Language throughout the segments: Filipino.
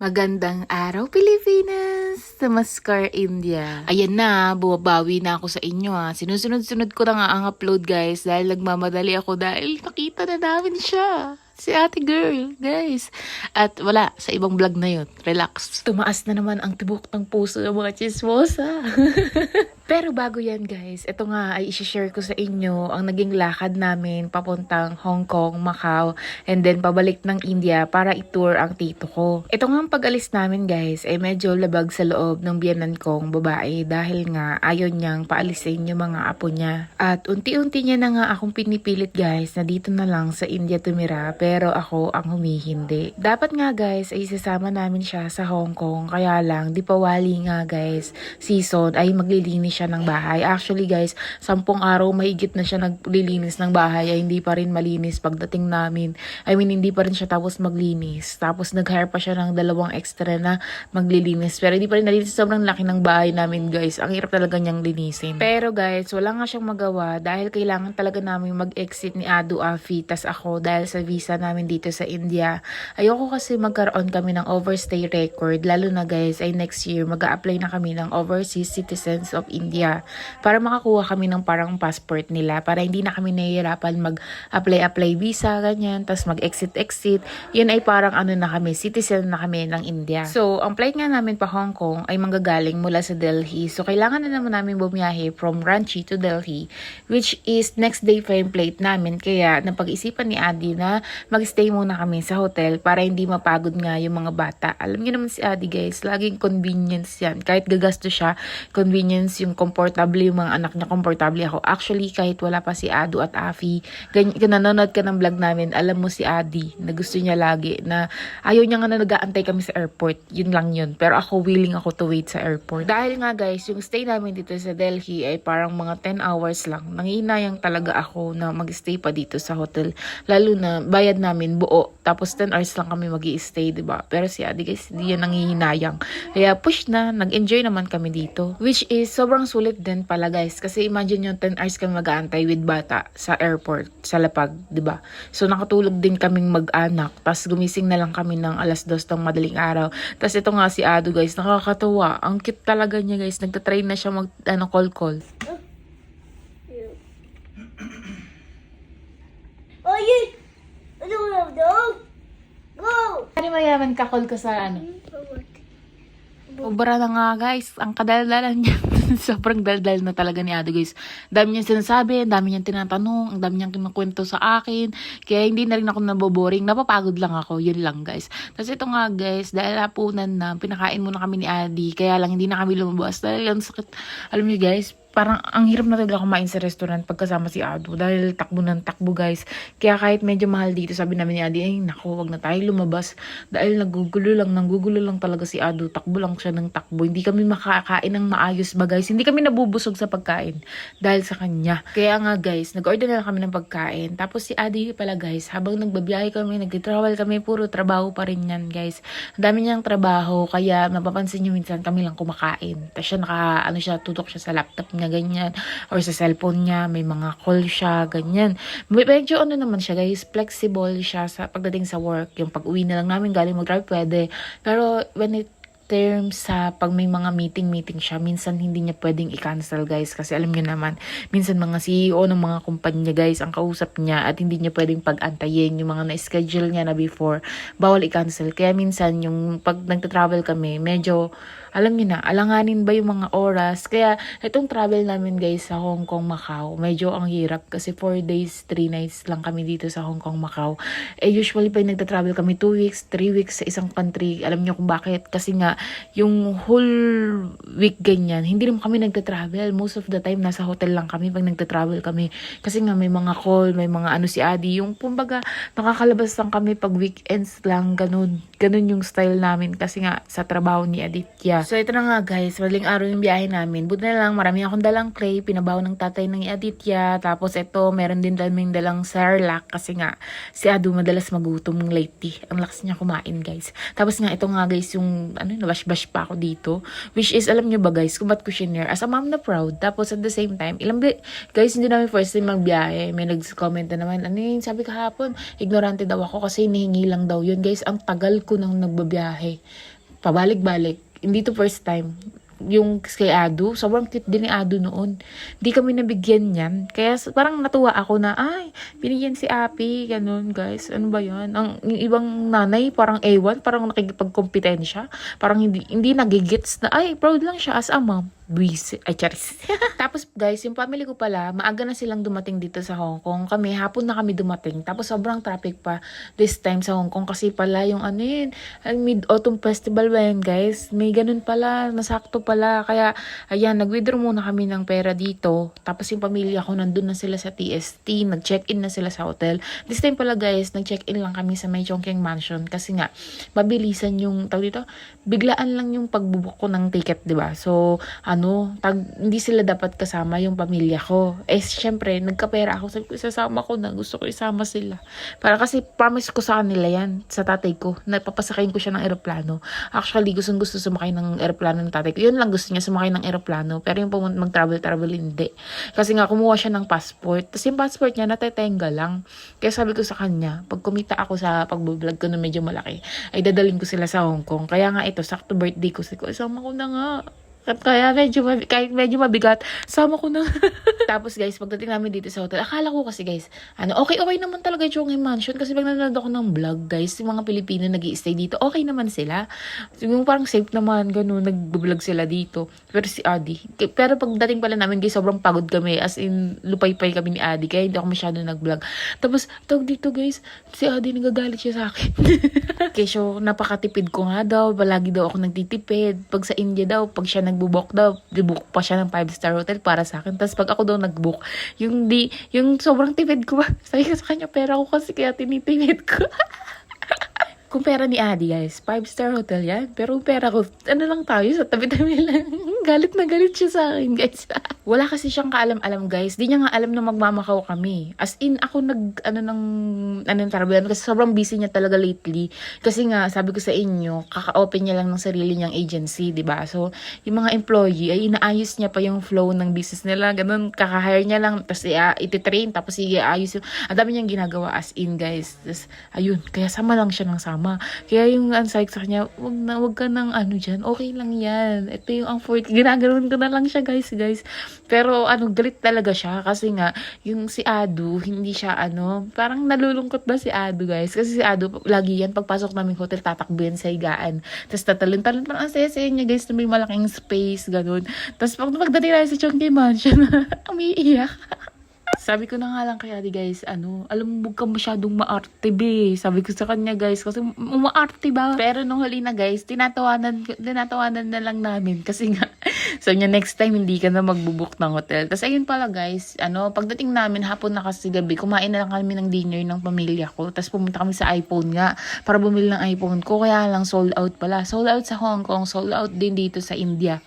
Magandang araw, Pilipinas! Namaskar, India. Ayan na, bumabawi na ako sa inyo ha. Sinusunod-sunod ko na nga ang upload guys dahil nagmamadali ako dahil nakita na namin siya. Si ate girl, guys. At wala, sa ibang vlog na yun. Relax. Tumaas na naman ang tibok ng puso ng mga chismosa. Pero bago yan guys, ito nga ay isi-share ko sa inyo ang naging lakad namin papuntang Hong Kong, Macau, and then pabalik ng India para i-tour ang tito ko. Ito nga ang pag-alis namin guys ay medyo labag sa loob ng biyanan kong babae dahil nga ayaw niyang paalisin yung mga apo niya. At unti-unti niya na nga akong pinipilit guys na dito na lang sa India tumira pero ako ang humihindi. Dapat nga guys ay isasama namin siya sa Hong Kong kaya lang di pa wali nga guys season ay maglilinis siya ng bahay. Actually guys, sampung araw mahigit na siya naglilinis ng bahay ay hindi pa rin malinis pagdating namin. I mean, hindi pa rin siya tapos maglinis. Tapos nag-hire pa siya ng dalawang extra na maglilinis. Pero hindi pa rin nalinis. Sobrang laki ng bahay namin guys. Ang hirap talaga niyang linisin. Pero guys, wala nga siyang magawa dahil kailangan talaga namin mag-exit ni Adu Afi tas ako dahil sa visa namin dito sa India. Ayoko kasi magkaroon kami ng overstay record lalo na guys ay next year mag apply na kami ng overseas citizens of India para makakuha kami ng parang passport nila para hindi na kami nahihirapan mag-apply-apply visa, ganyan, tapos mag-exit-exit. Yun ay parang ano na kami, citizen na kami ng India. So, ang flight nga namin pa Hong Kong ay manggagaling mula sa Delhi. So, kailangan na naman namin bumiyahe from Ranchi to Delhi, which is next day pa yung flight namin. Kaya, napag-isipan ni Adi na mag-stay muna kami sa hotel para hindi mapagod nga yung mga bata. Alam niyo naman si Adi guys, laging convenience yan. Kahit gagasto siya, convenience yung komportable yung mga anak niya, komportable ako. Actually, kahit wala pa si Adu at Afi, nanonood ka ng vlog namin, alam mo si Adi, na gusto niya lagi, na ayaw niya nga na nag-aantay kami sa airport. Yun lang yun. Pero ako, willing ako to wait sa airport. Dahil nga guys, yung stay namin dito sa Delhi ay parang mga 10 hours lang. Nanginayang talaga ako na mag-stay pa dito sa hotel. Lalo na, bayad namin buo. Tapos 10 hours lang kami mag stay di ba? Pero si Adi guys, hindi yan nangihinayang. Kaya push na, nag-enjoy naman kami dito. Which is, sobrang sulit din pala guys. Kasi imagine yung 10 hours kami mag-aantay with bata sa airport, sa Lapag, di ba? So nakatulog din kaming mag-anak. Tapos gumising na lang kami ng alas dos ng madaling araw. Tapos ito nga si Ado guys, nakakatuwa. Ang cute talaga niya guys. Nagtatrain na siya mag, ano, call-call. Oh, yun! Ano mo daw? Go! Ano mayaman ka-call ko sa ano? Sobra na nga guys, ang kadaldalan niya. Sobrang daldal na talaga ni Ado guys. Dami niyang sinasabi, dami niyang tinatanong, ang dami niyang kinukwento sa akin. Kaya hindi na rin ako naboboring, napapagod lang ako, yun lang guys. Tapos ito nga guys, dahil hapunan na, pinakain muna kami ni Adi, kaya lang hindi na kami lumabas. Dahil ang sakit, alam niyo guys, parang ang hirap na talaga kumain sa restaurant pagkasama si Ado dahil takbo ng takbo guys. Kaya kahit medyo mahal dito, sabi namin ni Adi, ay naku, wag na tayo lumabas dahil nagugulo lang, nanggugulo lang talaga si Ado. Takbo lang siya ng takbo. Hindi kami makakain ng maayos ba guys? Hindi kami nabubusog sa pagkain dahil sa kanya. Kaya nga guys, nag-order na lang kami ng pagkain. Tapos si Adi pala guys, habang nagbabiyahe kami, nag-travel kami, puro trabaho pa rin yan guys. Ang dami niyang trabaho, kaya mapapansin niyo minsan kami lang kumakain. Tapos siya naka, ano siya, tutok siya sa laptop niya, ganyan. Or sa cellphone niya, may mga call siya, ganyan. Medyo ano naman siya guys, flexible siya sa pagdating sa work. Yung pag-uwi na lang namin galing mag-drive, pwede. Pero when it terms sa pag may mga meeting-meeting siya, minsan hindi niya pwedeng i-cancel guys kasi alam niyo naman, minsan mga CEO ng mga kumpanya guys ang kausap niya at hindi niya pwedeng pag-antayin yung mga na-schedule niya na before, bawal i-cancel. Kaya minsan yung pag nagta-travel kami, medyo alam niyo na, alanganin ba yung mga oras. Kaya itong travel namin guys sa Hong Kong, Macau, medyo ang hirap kasi 4 days, 3 nights lang kami dito sa Hong Kong, Macau. Eh usually pag nagta-travel kami 2 weeks, 3 weeks sa isang country, alam niyo kung bakit? Kasi nga yung whole week ganyan, hindi naman kami nagta-travel. Most of the time nasa hotel lang kami pag nagta-travel kami. Kasi nga may mga call, may mga ano si Adi, yung kumbaga nakakalabas lang kami pag weekends lang, ganun. Ganun yung style namin kasi nga sa trabaho ni Aditya. So ito na nga guys, maling araw yung biyahe namin. Buti na lang, marami akong dalang clay, pinabaw ng tatay ng Aditya. Tapos ito, meron din kaming dalang Cerelac kasi nga si Adu madalas magutom lately. Ang lakas niya kumain guys. Tapos nga ito nga guys, yung ano, nabash-bash pa ako dito. Which is, alam nyo ba guys, kung ba't ko shinare? As a mom na proud. Tapos at the same time, ilang guys, hindi namin first time magbiyahe. May nag-comment na naman, ano yun, sabi kahapon, ignorante daw ako kasi hinihingi lang daw yun. Guys, ang tagal ko nang nagbabiyahe. pabalik-balik. Hindi to first time. Yung kay Ado, sobrang cute din ni Ado noon. Hindi kami nabigyan niyan. Kaya parang natuwa ako na, ay, binigyan si Api, ganun guys. Ano ba yan? Ang yung ibang nanay, parang A1, parang nakikipagkompetensya. Parang hindi, hindi nagigits na, ay, proud lang siya as a mom. Buwis. Ay, charis. Tapos guys, yung family ko pala, maaga na silang dumating dito sa Hong Kong. Kami, hapon na kami dumating. Tapos sobrang traffic pa this time sa Hong Kong. Kasi pala yung ano yun, Mid-Autumn Festival ba yun guys? May ganun pala, nasakto pala. Kaya, ayan, nag-withdraw muna kami ng pera dito. Tapos yung pamilya ko, nandun na sila sa TST. Nag-check-in na sila sa hotel. This time pala guys, nag-check-in lang kami sa may Chongqing Mansion. Kasi nga, mabilisan yung, tawag dito, biglaan lang yung pagbubuk ko ng ticket, di ba? So, ano, tag, hindi sila dapat kasama yung pamilya ko. Eh, syempre, nagkapera ako. Sabi ko, isasama ko na. Gusto ko isama sila. Para kasi promise ko sa kanila yan, sa tatay ko. Napapasakayin ko siya ng eroplano. Actually, gustong gusto sumakay ng eroplano ng tatay ko. Yun lang gusto niya, sumakay ng eroplano. Pero yung pumun- mag-travel-travel, hindi. Kasi nga, kumuha siya ng passport. Tapos yung passport niya, natetenga lang. Kaya sabi ko sa kanya, pag kumita ako sa pagbablog ko na medyo malaki, ay dadalhin ko sila sa Hong Kong. Kaya nga ito, sakto birthday ko. Sabi ko, isama ko na nga. Kaya medyo, kahit medyo mabigat, sama ko na. Tapos guys, pagdating namin dito sa hotel, akala ko kasi guys, ano, okay-okay naman talaga yung Mansion. Kasi pag nanonood ako ng vlog, guys, yung mga Pilipino nag stay dito, okay naman sila. Yung parang safe naman, ganun, nag-vlog sila dito. Pero si Adi, pero pagdating pala namin, guys, sobrang pagod kami. As in, lupay-pay kami ni Adi, kaya hindi ako masyado nag-vlog. Tapos, tawag dito guys, si Adi nagagalit siya sa akin. Kesyo, napakatipid ko nga daw. Palagi daw ako nagtitipid. Pag sa India daw, pag siya nagbubok daw, dibook pa siya ng 5-star hotel para sa akin. Tapos pag ako daw nagbook, yung di, yung sobrang tipid ko? Sabi ko sa kanya, pera ko kasi kaya tinitipid ko. Kung pera ni Adi, guys, 5-star hotel yan. Pero pera ko, ano lang tayo, sa tabi-tabi lang. galit na galit siya sa akin, guys. Wala kasi siyang kaalam-alam, guys. Di niya nga alam na magmamakaw kami. As in, ako nag, ano nang, ano nang tarabihan. Kasi sobrang busy niya talaga lately. Kasi nga, sabi ko sa inyo, kaka-open niya lang ng sarili niyang agency, di ba So, yung mga employee, ay inaayos niya pa yung flow ng business nila. Ganun, kaka-hire niya lang, tapos uh, ititrain, tapos i-aayos yung, ang dami niyang ginagawa as in, guys. Tapos, ayun, kaya sama lang siya ng sama. Kaya yung ang sa kanya, wag na, wag ka nang ano dyan, okay lang yan. Ito yung ang 40 ginaganoon ko na lang siya guys, guys. Pero ano, galit talaga siya kasi nga, yung si Adu, hindi siya ano, parang nalulungkot ba si Adu guys? Kasi si Adu, lagi yan, pagpasok namin hotel, tatakbo yan sa higaan. Tapos tatalon-talon pa ang sese niya guys, na may malaking space, ganun. Tapos pag pagdating tayo sa Chongqing Mansion, umiiyak. Sabi ko na nga lang kay ate guys, ano, alam mo, huwag ka masyadong maarte be. Sabi ko sa kanya guys, kasi umaarte ba? Pero nung huli na guys, tinatawanan, tinatawanan na lang namin kasi nga, so niya, next time, hindi ka na magbubook ng hotel. Tapos, ayun pala, guys, ano, pagdating namin, hapon na kasi gabi, kumain na lang kami ng dinner ng pamilya ko. Tapos, pumunta kami sa iPhone nga, para bumili ng iPhone ko. Kaya lang, sold out pala. Sold out sa Hong Kong, sold out din dito sa India.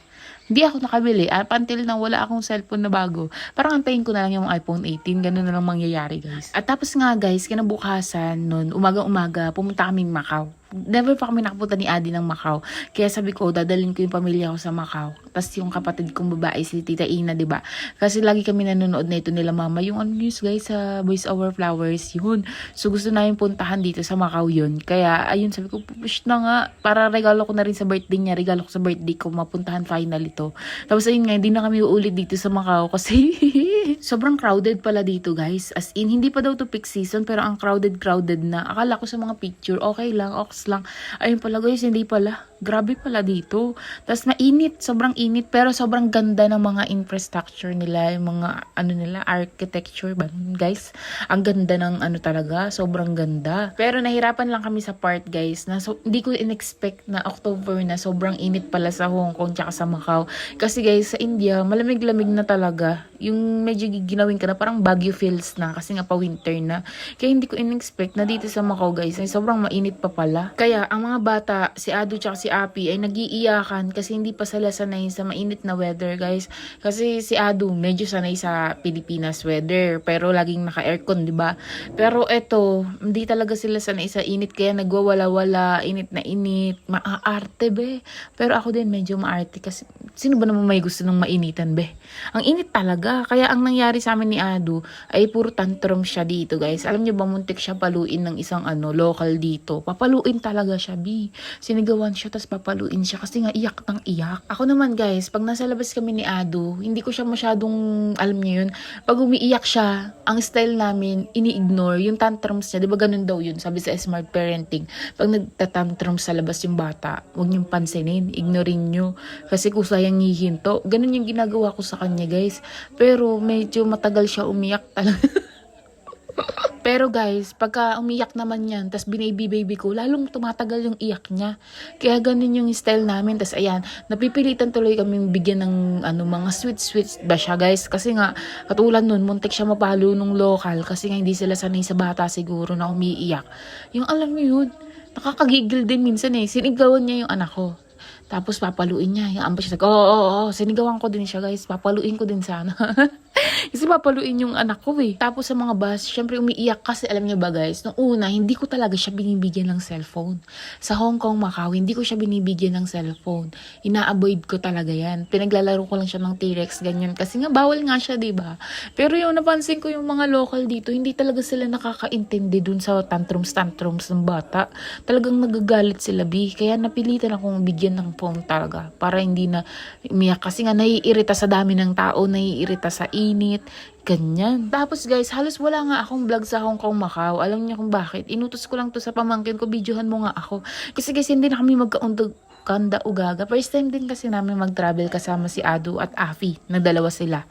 Hindi ako nakabili. Up until na wala akong cellphone na bago. Parang antayin ko na lang yung iPhone 18. Ganun na lang mangyayari, guys. At tapos nga, guys, kinabukasan nun, umaga-umaga, pumunta kaming Macau. Never pa kami nakapunta ni Adi ng Macau. Kaya sabi ko, dadalhin ko yung pamilya ko sa Macau. Tapos yung kapatid kong babae, si Tita Ina, di ba? Kasi lagi kami nanonood na ito nila mama. Yung ano news guys sa Voice Over Flowers, yun. So gusto namin puntahan dito sa Macau yun. Kaya ayun, sabi ko, push na nga. Para regalo ko na rin sa birthday niya. Regalo ko sa birthday ko, mapuntahan final ito. Tapos ayun nga, hindi na kami uulit dito sa Macau kasi sobrang crowded pala dito guys. As in, hindi pa daw to peak season pero ang crowded crowded na. Akala ko sa mga picture, okay lang, ox lang. Ayun pala guys, hindi pala. Grabe pala dito. Tapos mainit, sobrang init pero sobrang ganda ng mga infrastructure nila, yung mga ano nila, architecture ba guys? Ang ganda ng ano talaga, sobrang ganda. Pero nahirapan lang kami sa part guys na so, hindi ko in-expect na October na sobrang init pala sa Hong Kong tsaka sa Macau. Kasi guys, sa India, malamig-lamig na talaga. Yung medyo ginawin ka na parang Baguio feels na kasi nga pa winter na. Kaya hindi ko in-expect na dito sa Macau guys ay sobrang mainit pa pala. Kaya ang mga bata, si Adu tsaka si Api ay nagiiyakan kasi hindi pa sila sanay sa mainit na weather guys. Kasi si Adu medyo sanay sa Pilipinas weather pero laging naka-aircon, 'di ba? Pero eto, hindi talaga sila sanay sa init kaya nagwawala-wala, init na init, maaarte be. Pero ako din medyo maarte kasi sino ba naman may gusto ng mainitan be? Ang init talaga. Kaya ang nangyari sa amin ni Adu ay puro tantrum siya dito guys. Alam niyo ba muntik siya paluin ng isang ano local dito. Papaluin talaga siya bi. Sinigawan siya tas tapos papaluin siya kasi nga iyak ng iyak. Ako naman guys, pag nasa labas kami ni Ado, hindi ko siya masyadong, alam niyo yun, pag umiiyak siya, ang style namin, ini-ignore yung tantrums niya. Di ba ganun daw yun, sabi sa smart parenting. Pag nagtatantrums sa labas yung bata, huwag niyong pansinin, ignorin niyo. Kasi kusayang hihinto. Ganun yung ginagawa ko sa kanya guys. Pero medyo matagal siya umiyak talaga. Pero guys, pagka umiyak naman yan, tas binaby-baby ko, lalong tumatagal yung iyak niya. Kaya ganun yung style namin. Tas ayan, napipilitan tuloy kaming bigyan ng ano, mga sweet-sweet ba siya guys. Kasi nga, katulad nun, muntik siya mapalo nung local. Kasi nga hindi sila sanay sa bata siguro na umiiyak. Yung alam mo yun, nakakagigil din minsan eh. Sinigawan niya yung anak ko. Tapos papaluin niya. Yung amba siya, oo, oo, oo, sinigawan ko din siya guys. Papaluin ko din sana. Kasi papaluin yung anak ko eh. Tapos sa mga bus, syempre umiiyak kasi alam niyo ba guys, nung una, hindi ko talaga siya binibigyan ng cellphone. Sa Hong Kong, Macau, hindi ko siya binibigyan ng cellphone. Ina-avoid ko talaga yan. Pinaglalaro ko lang siya ng T-Rex, ganyan. Kasi nga, bawal nga siya, di ba Pero yung napansin ko yung mga local dito, hindi talaga sila nakakaintindi dun sa tantrums-tantrums ng bata. Talagang nagagalit sila, bi. Kaya napilitan akong bigyan ng phone talaga. Para hindi na umiyak. Kasi nga, naiirita sa dami ng tao, naiirita sa init, ganyan. Tapos guys, halos wala nga akong vlog sa Hong Kong, Macau. Alam niyo kung bakit? Inutos ko lang to sa pamangkin ko, videohan mo nga ako. Kasi guys, hindi na kami magkaundag kanda ugaga. First time din kasi namin mag-travel kasama si Ado at Afi. Nagdalawa sila.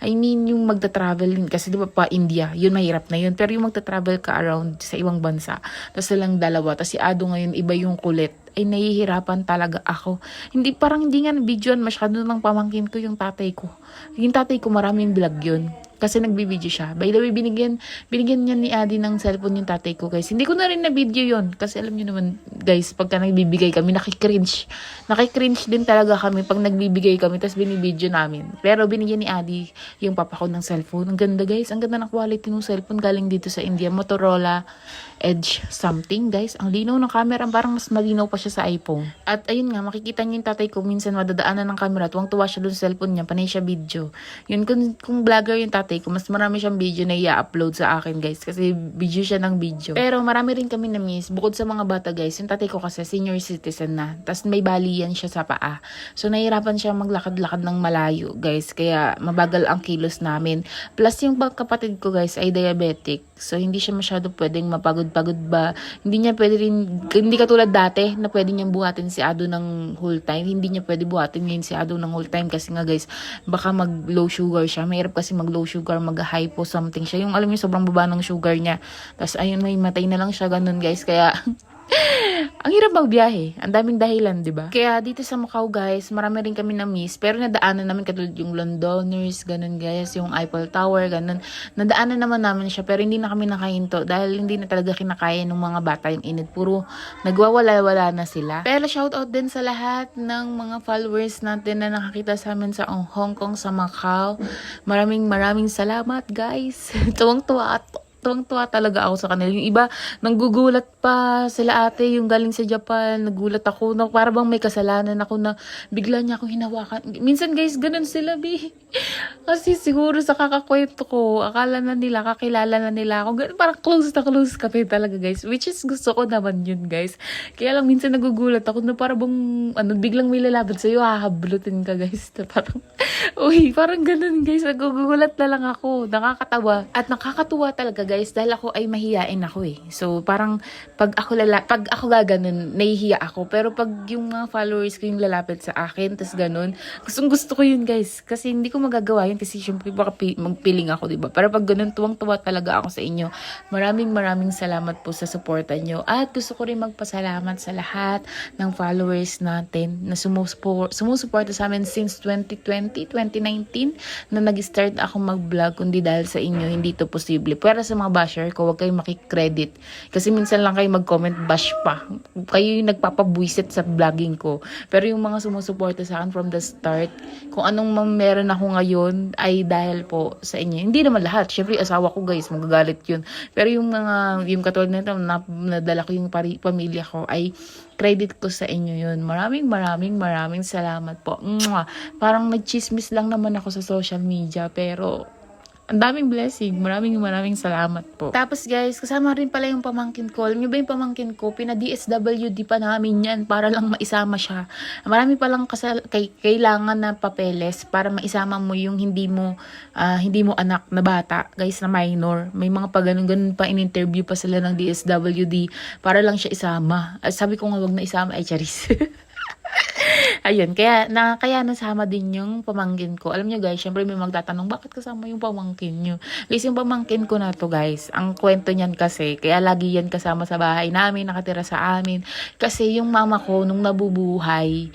I mean, yung magta-travel kasi di ba pa India, yun mahirap na yun. Pero yung magta-travel ka around sa ibang bansa, tapos silang dalawa, tapos si Ado ngayon, iba yung kulit ay nahihirapan talaga ako. Hindi, parang hindi nga videoan masyado ng pamangkin ko yung tatay ko. Yung tatay ko maraming vlog yun. Kasi nagbibideo siya. By the way, binigyan, binigyan niya ni Adi ng cellphone yung tatay ko, guys. Hindi ko na rin na video yun. Kasi alam niyo naman, guys, pagka nagbibigay kami, nakikringe. Nakikringe din talaga kami pag nagbibigay kami, tapos binibideo namin. Pero binigyan ni Adi yung papa ko ng cellphone. Ang ganda, guys. Ang ganda ng quality ng cellphone galing dito sa India. Motorola Edge something, guys. Ang linaw ng camera, parang mas malinaw pa siya sa iPhone. At ayun nga, makikita niyo yung tatay ko, minsan madadaanan ng camera, tuwang-tuwa siya doon sa cellphone niya, panay siya video. Yun, kung, kung vlogger yung tatay ko, mas marami siyang video na i-upload sa akin, guys. Kasi video siya ng video. Pero marami rin kami na miss. Bukod sa mga bata, guys, yung tatay ko kasi senior citizen na. Tapos may balian siya sa paa. So, nahirapan siya maglakad-lakad ng malayo, guys. Kaya mabagal ang kilos namin. Plus, yung kapatid ko, guys, ay diabetic. So, hindi siya masyado pwedeng mapagod-pagod ba. Hindi niya pwede rin, hindi katulad dati na pwede niyang buhatin si Ado ng whole time. Hindi niya pwede buhatin ngayon si Ado ng whole time kasi nga guys, baka mag low sugar siya. Mahirap kasi mag low sugar, mag hypo something siya. Yung alam niyo, sobrang baba ng sugar niya. Tapos ayun, may matay na lang siya ganun guys. Kaya, ang hirap magbiyahe. Ang daming dahilan, di ba? Kaya dito sa Macau, guys, marami rin kami na miss. Pero nadaanan namin katulad yung Londoners, ganun guys, yung Eiffel Tower, ganun. Nadaanan naman namin siya, pero hindi na kami nakahinto dahil hindi na talaga kinakaya ng mga bata yung init. Puro nagwawala-wala na sila. Pero shoutout din sa lahat ng mga followers natin na nakakita sa amin sa Hong Kong, sa Macau. Maraming maraming salamat, guys. Tuwang-tuwa at tuwang-tuwa talaga ako sa kanila. Yung iba, nanggugulat pa sila ate, yung galing sa Japan, nagulat ako, na para bang may kasalanan ako na bigla niya ako hinawakan. Minsan guys, ganun sila, bi. Kasi siguro sa kakakwento ko, akala na nila, kakilala na nila ako. Ganun, parang close na close kami talaga guys. Which is gusto ko naman yun guys. Kaya lang minsan nagugulat ako na parang bang, ano, biglang may lalaban sa'yo, hahablutin ka guys. Na parang, uy, parang ganun guys. Nagugulat na lang ako. Nakakatawa. At nakakatuwa talaga guys dahil ako ay mahiyain ako eh. So parang pag ako lala pag ako gaganon, nahihiya ako. Pero pag yung mga followers ko yung lalapit sa akin, tas ganun, gustong gusto ko yun guys. Kasi hindi ko magagawa yun kasi syempre baka pi- magpiling ako, di ba? Pero pag ganun, tuwang-tuwa talaga ako sa inyo. Maraming maraming salamat po sa suporta nyo. At gusto ko rin magpasalamat sa lahat ng followers natin na sumusuporta, sumusuporta sa amin since 2020, 2019 na nag-start ako mag-vlog kundi dahil sa inyo hindi to posible. Pero sa mga basher ko, huwag kayong makikredit. Kasi minsan lang kayo mag-comment bash pa. Kayo yung nagpapabuisit sa vlogging ko. Pero yung mga sumusuporta sa akin from the start, kung anong meron ako ngayon ay dahil po sa inyo. Hindi naman lahat. Syempre, asawa ko guys, magagalit yun. Pero yung mga, yung katulad nito, na, nadala ko yung pari, pamilya ko ay credit ko sa inyo yun. Maraming maraming maraming salamat po. Mwah! Parang nagchismis lang naman ako sa social media pero ang daming blessing. Maraming maraming salamat po. Tapos guys, kasama rin pala yung pamangkin ko. Alam nyo ba yung pamangkin ko? Pina-DSWD pa namin yan para lang maisama siya. Marami palang kasal kay, kailangan na papeles para maisama mo yung hindi mo ah, hindi mo anak na bata, guys, na minor. May mga pa ganun-ganun pa in-interview pa sila ng DSWD para lang siya isama. At sabi ko nga wag na isama ay charis. Ayun, kaya na kaya nasama din yung pamangkin ko. Alam niyo guys, syempre may magtatanong bakit kasama yung pamangkin niyo. Guys, yung pamangkin ko na to guys, ang kwento niyan kasi, kaya lagi yan kasama sa bahay namin, nakatira sa amin. Kasi yung mama ko nung nabubuhay,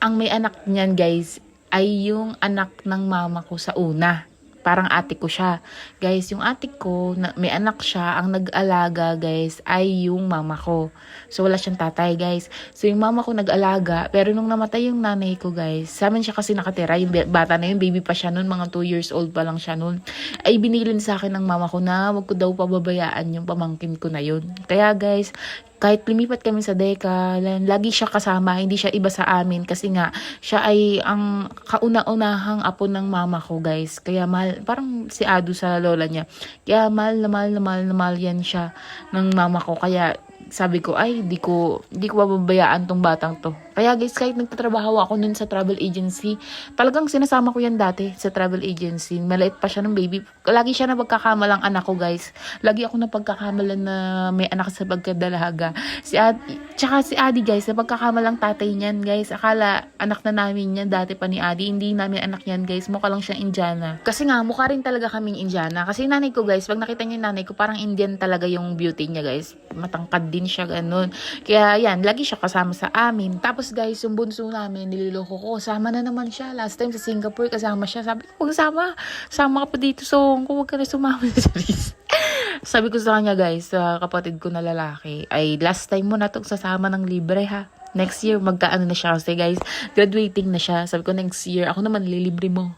ang may anak niyan guys, ay yung anak ng mama ko sa una parang ate ko siya. Guys, yung ate ko, na, may anak siya, ang nag-alaga, guys, ay yung mama ko. So, wala siyang tatay, guys. So, yung mama ko nag-alaga, pero nung namatay yung nanay ko, guys, sa amin siya kasi nakatira, yung bata na yun, baby pa siya noon, mga 2 years old pa lang siya noon, ay binilin sa akin ng mama ko na wag ko daw pababayaan yung pamangkin ko na yun. Kaya, guys, kahit lumipat kami sa Deka, lagi siya kasama, hindi siya iba sa amin kasi nga siya ay ang kauna-unahang apo ng mama ko, guys. Kaya mahal, parang si Adu sa lola niya. Kaya mahal na mahal na mahal na mahal yan siya ng mama ko. Kaya sabi ko, ay, di ko, di ko pababayaan tong batang to. Kaya guys, kahit nagtatrabaho ako nun sa travel agency, talagang sinasama ko yan dati sa travel agency. Maliit pa siya ng baby. Lagi siya na pagkakamalang anak ko, guys. Lagi ako na pagkakamalan na may anak sa pagkadalaga. Si Adi, tsaka si Adi, guys, na pagkakamalang tatay niyan, guys. Akala anak na namin yan dati pa ni Adi. Hindi namin anak yan, guys. Mukha lang siyang Indiana. Kasi nga, mukha rin talaga kaming Indiana. Kasi nanay ko, guys, pag nakita niyo nanay ko, parang Indian talaga yung beauty niya, guys. Matangkad din siya, ganun. Kaya yan, lagi siya kasama sa amin. Tapos guys, yung bunso namin, nililoko ko. Sama na naman siya. Last time sa Singapore, kasama siya. Sabi ko, huwag sama. Sama ka pa dito sa Hong Kong. Huwag ka na sumama sa. Sabi ko sa kanya guys, sa kapatid ko na lalaki, ay last time mo na itong sasama ng libre ha. Next year, magkaano na siya kasi guys, graduating na siya. Sabi ko next year, ako naman lilibre mo.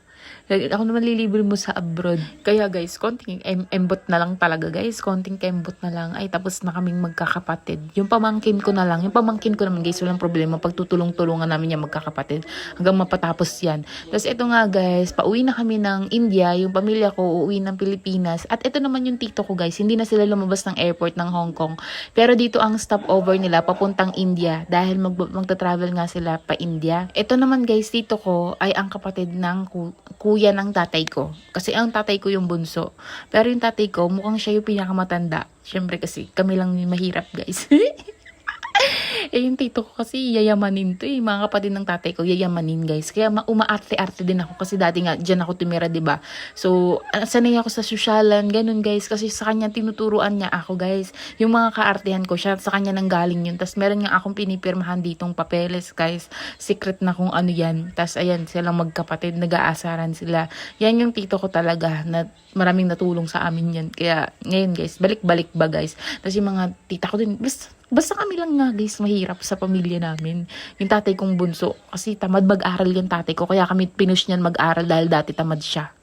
Ako naman lilibre mo sa abroad. Kaya guys, konting em- embot na lang talaga guys. Konting kembot na lang. Ay, tapos na kaming magkakapatid. Yung pamangkin ko na lang. Yung pamangkin ko naman guys, walang problema. Pagtutulong-tulungan namin yung magkakapatid. Hanggang mapatapos yan. Tapos ito nga guys, pauwi na kami ng India. Yung pamilya ko, uuwi ng Pilipinas. At ito naman yung tito ko guys. Hindi na sila lumabas ng airport ng Hong Kong. Pero dito ang stopover nila papuntang India. Dahil mag magta-travel nga sila pa India. Ito naman guys, tito ko ay ang kapatid ng ku- kuya ng tatay ko. Kasi ang tatay ko yung bunso. Pero yung tatay ko, mukhang siya yung pinakamatanda. Siyempre kasi kami lang mahirap guys. eh, yung tito ko kasi yayamanin to eh. Mga kapatid ng tatay ko, yayamanin guys. Kaya ma- umaarte-arte din ako kasi dati nga dyan ako tumira, ba So, ah, sanay ako sa sosyalan, ganun guys. Kasi sa kanya tinuturuan niya ako guys. Yung mga kaartehan ko, siya sa kanya nang galing yun. Tapos meron nga akong pinipirmahan ditong papeles guys. Secret na kung ano yan. Tapos ayan, silang magkapatid, nag-aasaran sila. Yan yung tito ko talaga na maraming natulong sa amin yan. Kaya ngayon guys, balik-balik ba guys. Tapos yung mga tita ko din, basta, basta kami lang nga guys, mahirap sa pamilya namin. Yung tatay kong bunso, kasi tamad mag-aral yung tatay ko, kaya kami pinush niyan mag-aral dahil dati tamad siya.